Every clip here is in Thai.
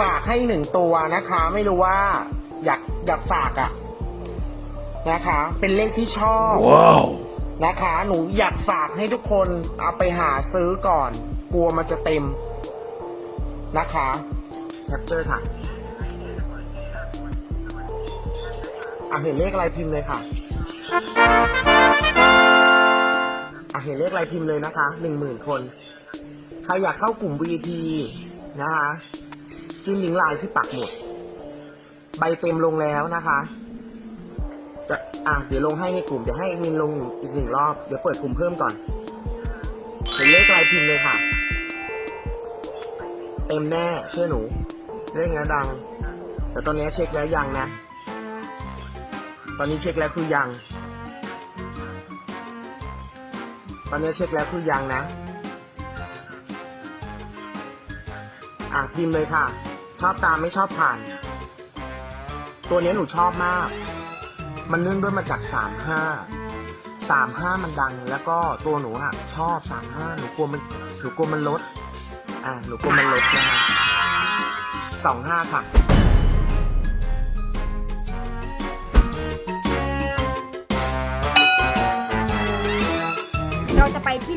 ฝากให้หนึ่งตัวนะคะ ไม่รู้ว่าอยากอยากฝากอะนะคะ เป็นเลขที่ชอบ Wow. นะคะ หนูอยากฝากให้ทุกคนเอาไปหาซื้อก่อน กลัวมันจะเต็มนะคะแคปเจอร์ค่ะอะเห็นเลขอะไรพิมพ์เลยค่ะอะเห็นเลขอะไรพิมพ์เลยนะคะหนึ่งหมื่นคน ใครอยากเข้ากลุ่ม VIP นะคะ จิ้มลิงก์ไลน์ที่ปักหมุดใบเต็มลงแล้วนะคะ จะอะเดี๋ยวลงให้ในกลุ่มเดี๋ยวให้แอดมินลงอีกหนึ่งรอบ เดี๋ยวเปิดกลุ่มเพิ่มก่อนเห็นเลขอะไรพิมพ์เลยค่ะ เต็มแน่เชื่อหนูเลขนี้ดัง แต่ตอนนี้เช็คแล้วยังนะ ตอนนี้เช็คแล้วคือยัง ตอนนี้เช็คแล้วคือยังนะ อะพิมพ์เลยค่ะ ชอบตามไม่ชอบผ่าน ตัวนี้หนูชอบมาก มันเนื่องด้วยมาจากสามห้าสามห้ามันดังแล้วก็ตัวหนูอะชอบสามห้าหนูกลัวมันหนูกลัวมันลด อะหนูกลัวมันลดนะฮะสองห้าค่ะ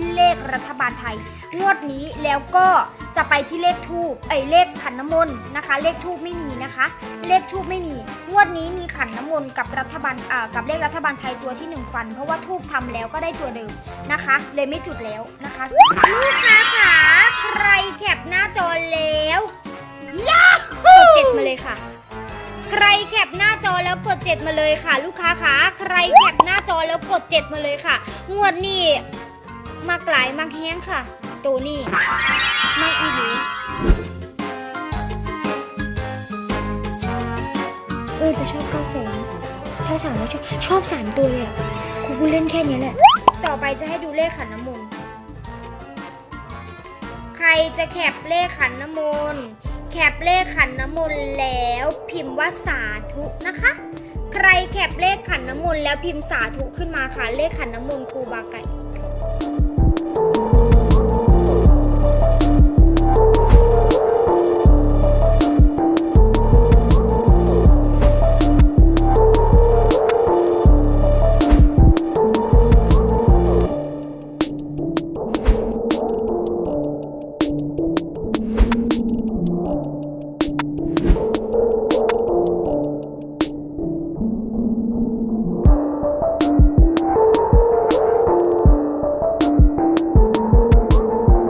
ที่เลขรัฐบาลไทย งวดนี้แล้วก็จะไปที่เลขทูบไอยเลขขันน้ำมนต์นะคะ เลขทูบไม่มีนะคะ เลขทูบไม่มี งวดนี้มีขันน้ำมนต์กับรัฐบาลอ่ากับเลขรัฐบาลไทยตัวที่หนึ่งฟัน เพราะว่าทูบทำแล้วก็ได้ตัวเดิมนะคะ เลยไม่จุดแล้วนะคะลูกค้าขาใครแคปหน้าจอแล้วกดเจ็ดมาเลยค่ะ ใครแคปหน้าจอแล้วกดเจ็ดมาเลยค่ะ ลูกค้าขาใครแคปหน้าจอแล้วกดเจ็ดมาเลยค่ะ งวดนี้ มากหลายมากแห้งค่ะ ตัวนี้มากอีหลีเออแต่ชอบเก้าแสนถ้าสามแล้วชอบชอบสามตัวเลยอะครูกูเล่นแค่นี้แหละ ต่อไปจะให้ดูเลขขันน้ำมนต์ใครจะแคปเลขขันน้ำมนต์แคปเลขขันน้ำมนต์แล้วพิมพ์ว่าสาธุนะคะ ใครแคปเลขขันน้ำมนต์แล้วพิมพ์สาธุขึ้นมาค่ะเลขขันน้ำมนต์ครูบาไก่